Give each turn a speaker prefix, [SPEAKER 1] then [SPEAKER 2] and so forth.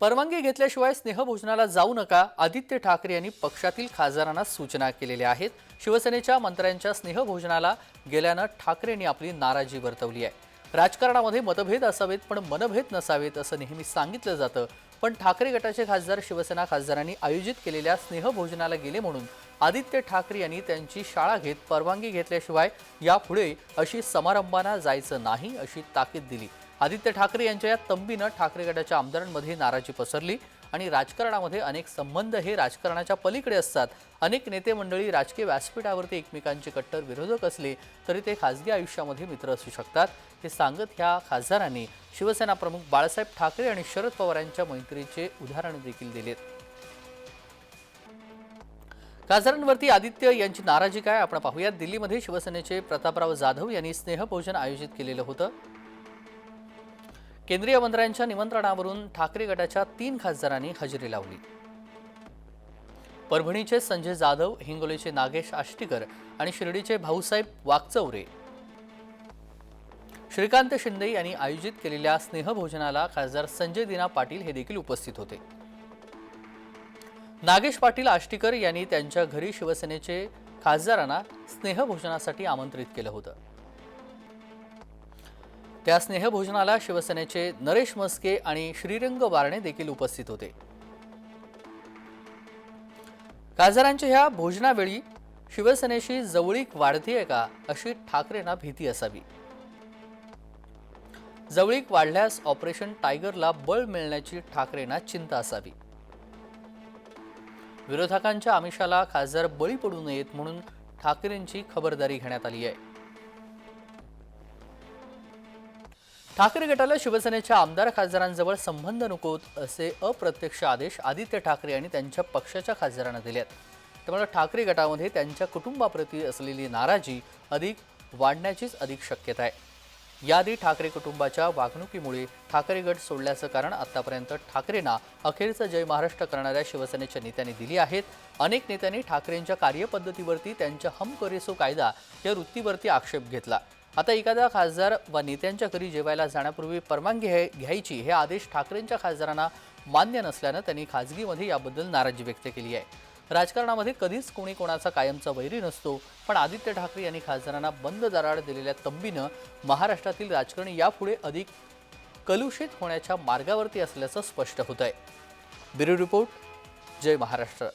[SPEAKER 1] परवानगी घेतल्याशिवाय स्नेहभोजनाला जाऊ नका आदित्य ठाकरे यांनी पक्षातील खासदारांना सूचना केलेल्या आहेत. शिवसेनेच्या मंत्र्यांच्या स्नेहभोजनाला गेल्यानं ठाकरेंनी आपली नाराजी वर्तवली आहे. राजकारणामध्ये मतभेद असावेत पण मनभेद नसावेत असं नेहमी सांगितलं जातं. पण ठाकरे गटाचे खासदार शिवसेना खासदारांनी आयोजित केलेल्या स्नेहभोजनाला गेले म्हणून आदित्य ठाकरे यांनी त्यांची शाळा घेत परवानगी घेतल्याशिवाय यापुढे अशी समारंभांना जायचं नाही अशी ताकीद दिली. आदित्य ठाकरे यांच्या या तंबीनं ठाकरे गटाच्या आमदारांमध्ये नाराजी पसरली आणि राजकारणामध्ये अनेक संबंध हे राजकारणाच्या पलीकडे असतात. अनेक नेते मंडळी राजकीय व्यासपीठावरती एकमेकांचे कट्टर विरोधक असले तरी ते खासगी आयुष्यामध्ये मित्र असू शकतात. हे सांगत ह्या खासदारांनी शिवसेना प्रमुख बाळासाहेब ठाकरे आणि शरद पवार यांच्या मैत्रीचे उदाहरण देखील दिलेत. खासदारांवरती आदित्य यांची नाराजी काय? आपण पाहूयात. दिल्लीमध्ये शिवसेनेचे प्रतापराव जाधव यांनी स्नेहभोजन आयोजित केलेलं होतं. केंद्रीय मंत्र्यांच्या निमंत्रणावरून ठाकरे गटाच्या तीन खासदारांनी हजेरी लावली. परभणीचे संजय जाधव हिंगोलीचे नागेश आष्टीकर आणि शिर्डीचे भाऊसाहेब वाकचौरे. श्रीकांत शिंदे यांनी आयोजित केलेल्या स्नेहभोजनाला खासदार संजय दिना पाटील हे देखील उपस्थित होते. नागेश पाटील आष्टीकर यांनी त्यांच्या घरी शिवसेनेचे खासदारांना स्नेहभोजनासाठी आमंत्रित केलं होतं. त्या स्नेहभोजनाला शिवसेनेचे नरेश मस्के आणि श्रीरंग बारणे देखील उपस्थित होते. खासदारांच्या ह्या भोजनावेळी शिवसेनेशी जवळीक वाढतीये का अशी ठाकरेंना भीती असावी. जवळीक वाढल्यास ऑपरेशन टायगरला बळ मिळण्याची ठाकरेंना चिंता असावी. विरोधकांच्या आमिषाला खासदार बळी पडू नयेत म्हणून ठाकरेंची खबरदारी घेण्यात आली आहे. ठाकरे गटाला शिवसेनेच्या आमदार खासदारांजवळ संबंध नकोत असे अप्रत्यक्ष आदेश आदित्य ठाकरे यांनी त्यांच्या पक्षाच्या खासदारांना दिले आहेत त्यामुळे ठाकरे गटामध्ये त्यांच्या कुटुंबाप्रती असलेली नाराजी अधिक वाढण्याचीच अधिक शक्यता आहे. याआधी ठाकरे कुटुंबाच्या वागणुकीमुळे ठाकरे गट सोडल्याचं कारण आतापर्यंत ठाकरेंना अखेरचं जय महाराष्ट्र करणाऱ्या शिवसेनेच्या नेत्यांनी दिली आहेत. अनेक नेत्यांनी ठाकरेंच्या कार्यपद्धतीवरती त्यांच्या हम करेसो कायदा या वृत्तीवरती आक्षेप घेतला. आता एखादा खासदार व नेत्यांच्या घरी जेवायला जाण्यापूर्वी परवानगी घ्याय- घ्यायची हे आदेश ठाकरेंच्या खासदारांना मान्य नसल्यानं त्यांनी खाजगीमध्ये याबद्दल नाराजी व्यक्त केली आहे. राजकारणामध्ये कधीच कोणी कोणाचा कायमचा वैरी नसतो. पण आदित्य ठाकरे यांनी खासदारांना बंद दराड दिलेल्या तंबीनं महाराष्ट्रातील राजकारण यापुढे अधिक कलुषित होण्याच्या मार्गावरती असल्याचं स्पष्ट होत आहे ब्युरो रिपोर्ट जय महाराष्ट्र.